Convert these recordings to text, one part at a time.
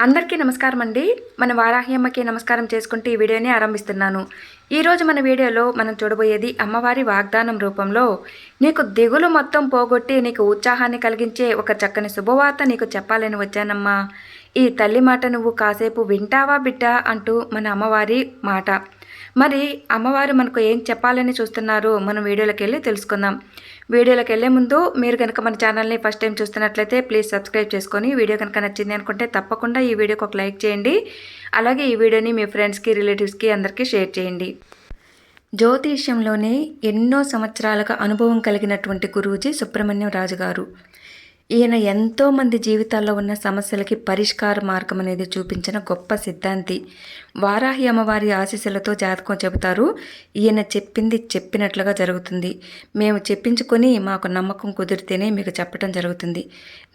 అందరికీ నమస్కారం అండి. మన వారాహ్యమ్మకి నమస్కారం చేసుకుంటూ ఈ వీడియోని ఆరంభిస్తున్నాను. ఈరోజు మన వీడియోలో మనం చూడబోయేది అమ్మవారి వాగ్దానం రూపంలో నీకు దిగులు మొత్తం పోగొట్టి నీకు ఉత్సాహాన్ని కలిగించే ఒక చక్కని శుభవార్త నీకు చెప్పాలని వచ్చానమ్మా. ఈ తల్లి మాట నువ్వు కాసేపు వింటావా బిడ్డ? అంటూ మన అమ్మవారి మాట. మరి అమ్మవారు మనకు ఏం చెప్పాలని చూస్తున్నారో మనం వీడియోలోకి వెళ్ళి తెలుసుకుందాం. వీడియోలోకి వెళ్ళే ముందు మీరు కనుక మన ఛానల్ని ఫస్ట్ టైం చూస్తున్నట్లయితే ప్లీజ్ సబ్స్క్రైబ్ చేసుకొని వీడియో కనుక నచ్చింది అనుకుంటే తప్పకుండా ఈ వీడియోకి ఒక లైక్ చేయండి. అలాగే ఈ వీడియోని మీ ఫ్రెండ్స్కి రిలేటివ్స్కి అందరికీ షేర్ చేయండి. జ్యోతిష్యంలోనే ఎన్నో సంవత్సరాలుగా అనుభవం కలిగినటువంటి గురూజీ సుబ్రహ్మణ్యం రాజు గారు ఈయన ఎంతోమంది జీవితాల్లో ఉన్న సమస్యలకి పరిష్కార మార్గం అనేది చూపించిన గొప్ప సిద్ధాంతి. వారాహి అమ్మవారి ఆశీస్సులతో జాతకం చెబుతారు. ఈయన చెప్పింది చెప్పినట్లుగా జరుగుతుంది. మేము చెప్పించుకొని మాకు నమ్మకం కుదిరితేనే మీకు చెప్పడం జరుగుతుంది.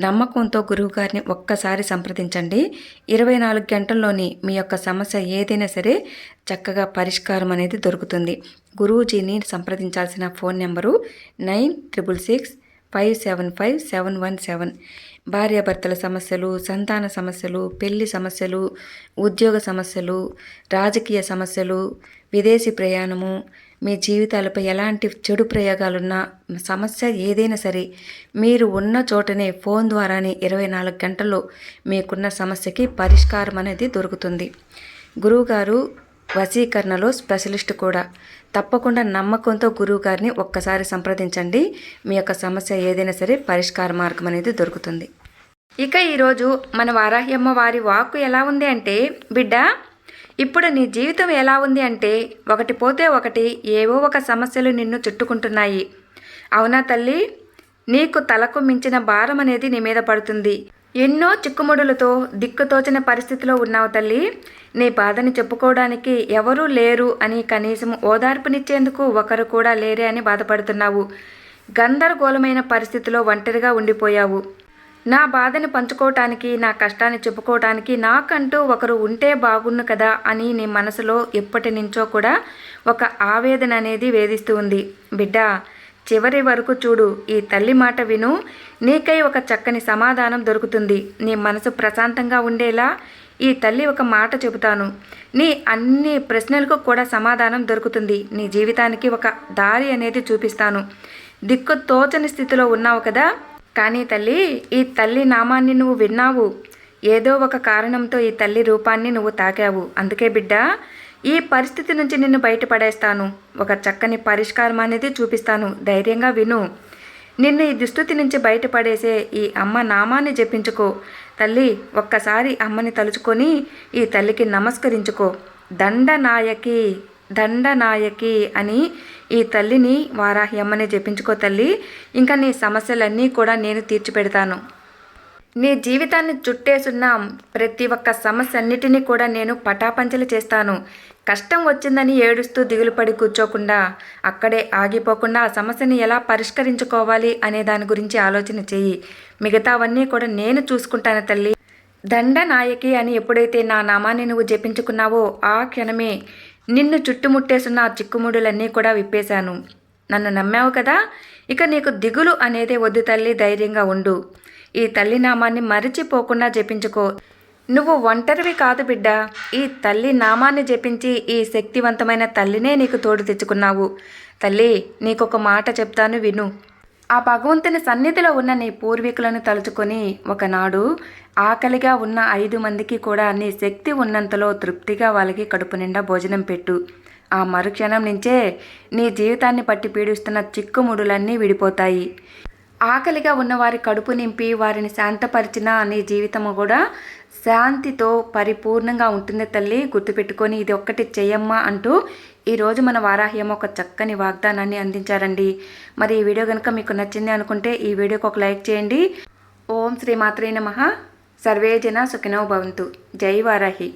నమ్మకంతో గురువుగారిని ఒక్కసారి సంప్రదించండి. ఇరవై నాలుగు గంటల్లోని మీ యొక్క సమస్య ఏదైనా సరే చక్కగా పరిష్కారం అనేది దొరుకుతుంది. గురూజీని సంప్రదించాల్సిన phone number nine triple six five seven five seven one seven. భార్యాభర్తల సమస్యలు సంతాన సమస్యలు పెళ్ళి సమస్యలు ఉద్యోగ సమస్యలు రాజకీయ సమస్యలు విదేశీ ప్రయాణము మీ జీవితాలపై ఎలాంటి చెడు ప్రయోగాలున్నా సమస్య ఏదైనా సరే మీరు ఉన్న చోటనే ఫోన్ ద్వారానే ఇరవై నాలుగు గంటల్లో మీకున్న సమస్యకి పరిష్కారం అనేది దొరుకుతుంది. గురువుగారు వశీకరణలో స్పెషలిస్ట్ కూడా. తప్పకుండా నమ్మకంతో గురువు గారిని ఒక్కసారి సంప్రదించండి. మీ యొక్క సమస్య ఏదైనా సరే పరిష్కార మార్గం అనేది దొరుకుతుంది. ఇక ఈరోజు మన వారాహ్యమ్మ వారి వాక్కు ఎలా ఉంది అంటే బిడ్డ ఇప్పుడు నీ జీవితం ఎలా ఉంది అంటే ఒకటి పోతే ఒకటి ఏవో ఒక సమస్యలు నిన్ను చుట్టుకుంటున్నాయి. అవునా తల్లి? నీకు తలకు మించిన భారం అనేది నీ మీద పడుతుంది. ఎన్నో చిక్కుముడులతో దిక్కుతోచిన పరిస్థితిలో ఉన్నావు తల్లి. నీ బాధని చెప్పుకోవడానికి ఎవరూ లేరు అని కనీసం ఓదార్పునిచ్చేందుకు ఒకరు కూడా లేరే అని బాధపడుతున్నావు. గందరగోళమైన పరిస్థితిలో ఒంటరిగా ఉండిపోయావు. నా బాధని పంచుకోవటానికి నా కష్టాన్ని చెప్పుకోవటానికి నాకంటూ ఒకరు ఉంటే బాగుండు కదా అని నీ మనసులో ఎప్పటి నుంచో కూడా ఒక ఆవేదన అనేది వేధిస్తూ ఉంది. బిడ్డ చివరి వరకు చూడు ఈ తల్లి మాట విను. నీకై ఒక చక్కని సమాధానం దొరుకుతుంది. నీ మనసు ప్రశాంతంగా ఉండేలా ఈ తల్లి ఒక మాట చెబుతాను. నీ అన్ని ప్రశ్నలకు కూడా సమాధానం దొరుకుతుంది. నీ జీవితానికి ఒక దారి అనేది చూపిస్తాను. దిక్కు తోచని స్థితిలో ఉన్నావు కదా? కానీ తల్లి ఈ తల్లి నామాన్ని నువ్వు విన్నావు. ఏదో ఒక కారణంతో ఈ తల్లి రూపాన్ని నువ్వు తాకావు. అందుకే బిడ్డ ఈ పరిస్థితి నుంచి నిన్ను బయటపడేస్తాను. ఒక చక్కని పరిష్కారం అనేది చూపిస్తాను. ధైర్యంగా విను. నిన్ను ఈ దుస్థితి నుంచి బయటపడేసే ఈ అమ్మ నామాన్ని జపించుకో. తల్లి ఒక్కసారి అమ్మని తలుచుకొని ఈ తల్లికి నమస్కరించుకో. దండనాయకి దండనాయకి అని ఈ తల్లిని వారాహి అమ్మని జపించుకో తల్లి. ఇంకా నీ సమస్యలన్నీ కూడా నేను తీర్చిపెడతాను. నీ జీవితాన్ని చుట్టేసున్న ప్రతి ఒక్క సమస్య అన్నిటినీ కూడా నేను పటాపంచలు చేస్తాను. కష్టం వచ్చిందని ఏడుస్తూ దిగులుపడి కూర్చోకుండా అక్కడే ఆగిపోకుండా ఆ సమస్యని ఎలా పరిష్కరించుకోవాలి అనే దాని గురించి ఆలోచన చెయ్యి మిగతావన్నీ కూడా నేను చూసుకుంటాను తల్లి. దండనాయకి అని ఎప్పుడైతే నా నామాన్ని నువ్వు జపించుకున్నావో ఆ క్షణమే నిన్ను చుట్టుముట్టేసున్న ఆ చిక్కుముడులన్నీ కూడా విప్పేశాను. నన్ను నమ్మావు కదా? ఇక నీకు దిగులు అనేదే వద్దు తల్లి ధైర్యంగా ఉండు. ఈ తల్లి నామాన్ని మరిచిపోకుండా జపించుకో. నువ్వు ఒంటరివి కాదు బిడ్డ. ఈ తల్లి నామాన్ని జపించి ఈ శక్తివంతమైన తల్లినే నీకు తోడు తెచ్చుకున్నావు. తల్లి నీకొక మాట చెప్తాను విను. ఆ భగవంతుని సన్నిధిలో ఉన్న నీ పూర్వీకులను తలుచుకొని ఒకనాడు ఆకలిగా ఉన్న ఐదు మందికి కూడా నీ శక్తి ఉన్నంతలో తృప్తిగా వాళ్ళకి కడుపు నిండా భోజనం పెట్టు. ఆ మరుక్షణం నుంచే నీ జీవితాన్ని పట్టి పీడిస్తున్న చిక్కుముడులన్నీ విడిపోతాయి. ఆకలిగా ఉన్నవారి కడుపు నింపి వారిని శాంతపరిచిన నీ జీవితము కూడా శాంతితో పరిపూర్ణంగా ఉంటుంది తల్లి. గుర్తుపెట్టుకొని ఇది ఒక్కటి చెయ్యమ్మా అంటూ ఈరోజు మన వారాహ్యం ఒక చక్కని వాగ్దానాన్ని అందించారండి. మరి ఈ వీడియో కనుక మీకు నచ్చింది అనుకుంటే ఈ వీడియోకి ఒక లైక్ చేయండి. ఓం శ్రీ మాత్రే నమ. సర్వేజన సుఖినో భవంతు. జై వారాహి.